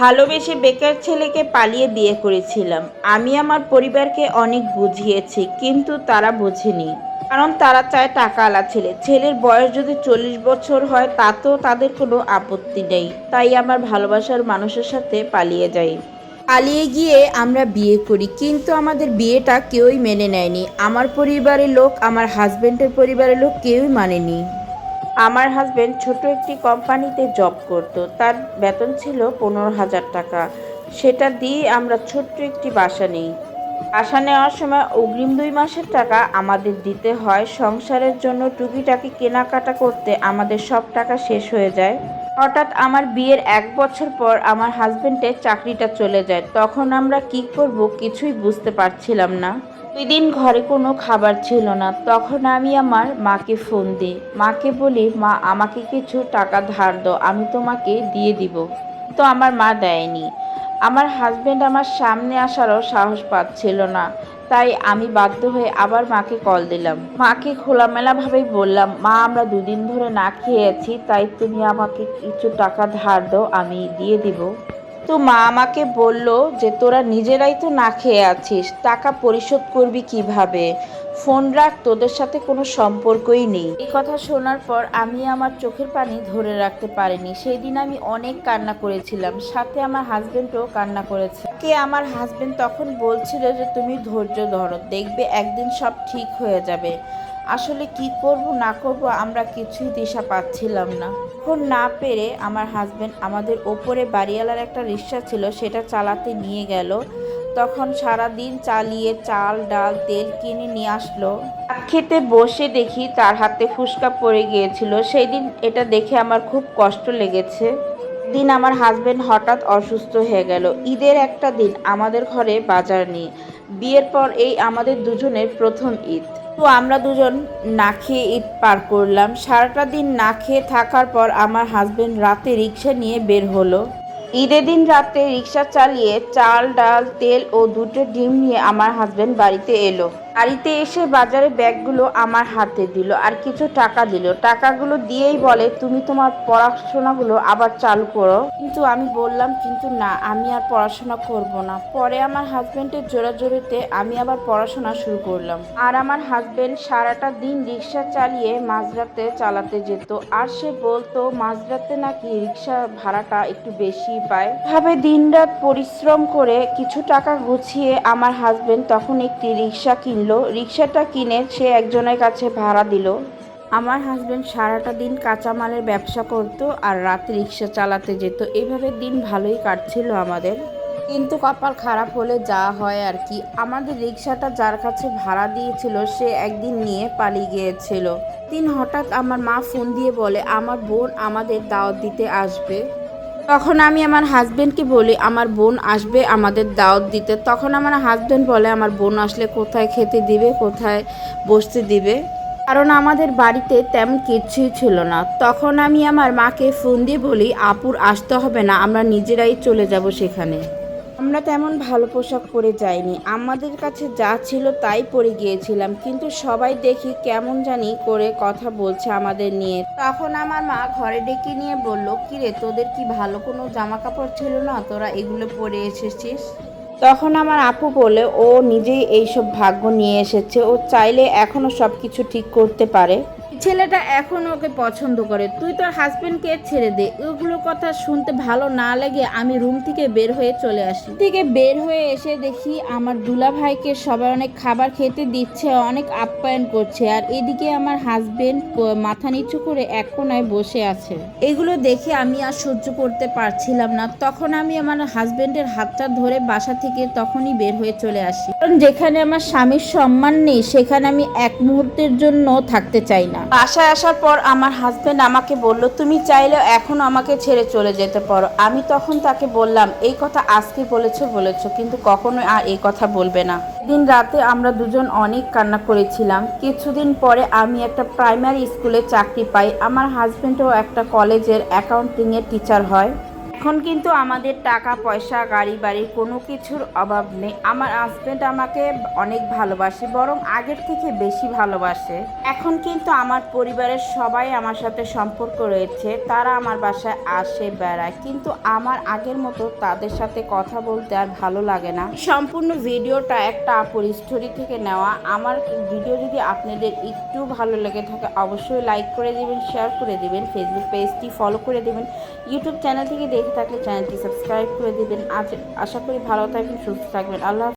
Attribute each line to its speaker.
Speaker 1: ভালোবেসে বেকার ছেলেকে পালিয়ে বিয়ে করেছিলাম। আমি আমার পরিবারকে অনেক বুঝিয়েছি, কিন্তু তারা বোঝেনি। কারণ তারা চায় টাকাওয়ালা ছেলে। ছেলের বয়স যদি চল্লিশ বছর হয়, তাতেও তাদের কোনো আপত্তি নেই। তাই আমার ভালোবাসার মানুষের সাথে পালিয়ে যাই। পালিয়ে গিয়ে আমরা বিয়ে করি, কিন্তু আমাদের বিয়েটা কেউই মেনে নেয়নি। আমার পরিবারের লোক, আমার হাজবেন্ডের পরিবারের লোক কেউই মানেনি। আমার হাজবেন্ড ছোট একটি কোম্পানিতে জব করত। তার বেতন ছিল পনেরো হাজার টাকা। সেটা দিয়ে আমরা ছোট্ট একটি বাসা নিই। বাসা নেওয়ার সময় অগ্রিম দুই মাসের টাকা আমাদের দিতে হয়। সংসারের জন্য টুকিটাকি কেনাকাটা করতে আমাদের সব টাকা শেষ হয়ে যায়। হঠাৎ আমার বিয়ের এক বছর পর আমার হাজবেন্ডের চাকরিটা চলে যায়। তখন আমরা কি করব কিছুই বুঝতে পারছিলাম না। দুই দিন ঘরে কোনো খাবার ছিল না। তখন আমি আমার মাকে ফোন দিই। মাকে বলি, মা, আমাকে কিছু টাকা ধার দাও, আমি তোমাকে দিয়ে দিব। তো আমার মা দেয়নি। আমার হাজবেন্ড আমার সামনে আসারও সাহস পাচ্ছিল না। তাই আমি বাধ্য হয়ে আবার মাকে কল দিলাম। মাকে খোলামেলাভাবেই বললাম, মা, আমরা দুদিন ধরে না খেয়ে আছি তাই তুমি আমাকে কিছু টাকা ধার দাও, আমি দিয়ে দিব। তো মা আমাকে বলল যে, তোরা নিজেরাই তো না খেয়ে আছিস, টাকা পরিশোধ করবি কীভাবে? ফোন রাখ, তোদের সাথে কোনো সম্পর্কই নেই। এই কথা শোনার পর আমি আমার চোখের পানি ধরে রাখতে পারিনি। সেই দিন আমি অনেক কান্না করেছিলাম। সাথে আমার হাজবেন্ডও কান্না করেছে। কে আমার হাজবেন্ড তখন বলছিল যে, তুমি ধৈর্য ধরো, দেখবে একদিন সব ঠিক হয়ে যাবে। আসলে কি করব, না করব, আমরা কিছুই দিশা পাচ্ছিলাম না। এখন না পেরে আমার হাজব্যান্ড আমাদের ওপরে বাড়িওয়ালার একটা রিক্সা ছিল, সেটা চালাতে নিয়ে গেল। তখন সারা দিন চালিয়ে চাল, ডাল, তেল কিনে নিয়ে আসলো। খেতে বসে দেখি তার হাতে ফুসকা পড়ে গিয়েছিল। সেই দিন এটা দেখে আমার খুব কষ্ট লেগেছে। দিন আমার হাজব্যান্ড হঠাৎ অসুস্থ হয়ে গেল। ঈদের একটা দিন আমাদের ঘরে বাজার নেই। বিয়ের পর এই আমাদের দুজনের প্রথম ঈদ। তো আমরা দুজন না খেয়ে ঈদ পার করলাম। সারাটা দিন না খেয়ে থাকার পর আমার হাজবেন্ড রাতে রিক্সা নিয়ে বের হলো। ঈদের দিন রাতে রিক্সা চালিয়ে চাল, ডাল, তেল ও দুটো ডিম নিয়ে আমার হাজবেন্ড বাড়িতে এলো। বাড়িতে এসে বাজারে ব্যাগগুলো আমার হাতে দিল আর কিছু টাকা দিল। টাকাগুলো দিয়েই বলে, তুমি তোমার পড়াশোনাগুলো আবার চালু করো। কিন্তু আমি বললাম, কিন্তু না, আমি আর পড়াশোনা করব না। পরে আমার হাজবেন্ডের জোরাজোরিতে আমি আবার পড়াশোনা শুরু করলাম। আর আমার হাজব্যান্ড সারাটা দিন রিক্সা চালিয়ে মাঝরাতে চালাতে যেত। আর সে বলতো, মাঝরাতে নাকি রিক্সা ভাড়াটা একটু বেশি পায়। ভাবে দিনরাত পরিশ্রম করে কিছু টাকা গুছিয়ে আমার হাজব্যান্ড তখন একটি রিক্সা কিনলো। রিক্সাটা কিনে সে একজনের কাছে ভাড়া দিল। আমার হাজব্যান্ড সারাটা দিন কাঁচামালের ব্যবসা করত আর রাত রিক্সা চালাতে যেত। এইভাবে দিন ভালোই কাটছিল আমাদের। কিন্তু কপাল খারাপ হলে যা হয় আর কি। আমাদের রিক্সাটা যার কাছে ভাড়া দিয়েছিল, সে একদিন নিয়ে পালিয়ে গিয়েছিল। দিন হঠাৎ আমার মা ফোন দিয়ে বলে, আমার বোন আমাদের দাওয়াত দিতে আসবে। তখন আমি আমার হাজব্যান্ডকে বলি, আমার বোন আসবে আমাদের দাওয়াত দিতে। তখন আমার হাজব্যান্ড বলে, আমার বোন আসলে কোথায় খেতে দিবে, কোথায় বসতে দিবে? কারণ আমাদের বাড়িতে তেমন কিছুই ছিল না। তখন আমি আমার মাকে ফোন দিয়ে বলি, আপুর আসতে হবে না, আমরা নিজেরাই চলে যাব সেখানে। আমরা তেমন ভালো পোশাক পরে যাইনি। আমাদের কাছে যা ছিল তাই পরে গিয়েছিলাম, কিন্তু সবাই দেখি কেমন জানি করে কথা বলছে আমাদের নিয়ে। তখন আমার মা ঘরে ডেকে নিয়ে বলল, কিরে, তোদের কি ভালো কোনো জামা কাপড় ছিল না? তোরা এগুলো পরে এসেছিস? তখন আমার আপু বলে, ও নিজেই এইসব ভাগ্য নিয়ে এসেছে। ও চাইলে এখনও সব কিছু ঠিক করতে পারে। ছেলেটা এখন ওকে পছন্দ করে। তুই তোর হাজবেন্ডকে ছেড়ে দে। ওগুলো কথা শুনতে ভালো না লেগে আমি রুম থেকে বের হয়ে চলে আসি। থেকে বের হয়ে এসে দেখি আমার দুলা ভাইকে সবাই অনেক খাবার খেতে দিচ্ছে, অনেক আপ্যায়ন করছে। আর এদিকে আমার হাজবেন্ড মাথা নিচু করে এক কোনায় বসে আছে। এগুলো দেখে আমি আর সহ্য করতে পারছিলাম না। তখন আমি আমার হাজবেন্ডের হাতটা ধরে বাসা থেকে তখনই বের হয়ে চলে আসি। কারণ যেখানে আমার স্বামীর সম্মান নেই, সেখানে আমি এক মুহূর্তের জন্য থাকতে চাই না। বাসায় আসার পর আমার হাজব্যান্ড আমাকে বলল, তুমি চাইলেও এখন আমাকে ছেড়ে চলে যেতে পারো। আমি তখন তাকে বললাম, এই কথা আজকে বলেছ বলেছ, কিন্তু কখনো আর এই কথা বলবে না। দিন রাতে আমরা দুজন অনেক কান্না করেছিলাম। কিছুদিন পরে আমি একটা প্রাইমারি স্কুলে চাকরি পাই। আমার হাজব্যান্ডও একটা কলেজের অ্যাকাউন্টিংয়ের টিচার হয়। এখন কিন্তু আমাদের টাকা, পয়সা, গাড়ি বাড়ির কোনো কিছুর অভাব নেই। আমার হাজবেন্ড আমাকে অনেক ভালোবাসে, বরং আগের থেকে বেশি ভালোবাসে। এখন কিন্তু আমার পরিবারের সবাই আমার সাথে সম্পর্ক রয়েছে, তারা আমার বাসায় আসে, বেড়ায়। কিন্তু আমার আগের মতো তাদের সাথে কথা বলতে আর ভালো লাগে না। সম্পূর্ণ ভিডিওটা একটা আপুর স্টোরি থেকে নেওয়া। আমার ভিডিও যদি আপনাদের একটু ভালো লেগে থাকে, অবশ্যই লাইক করে দিবেন শেয়ার করে দিবেন ফেসবুক পেজটি ফলো করে দিবেন ইউটিউব চ্যানেল থেকে দেখে থাকলে চ্যানেলটি সাবস্ক্রাইব করে দেবেন আজ আশা করি ভালো থাকবেন সুস্থ থাকবেন আল্লাহ।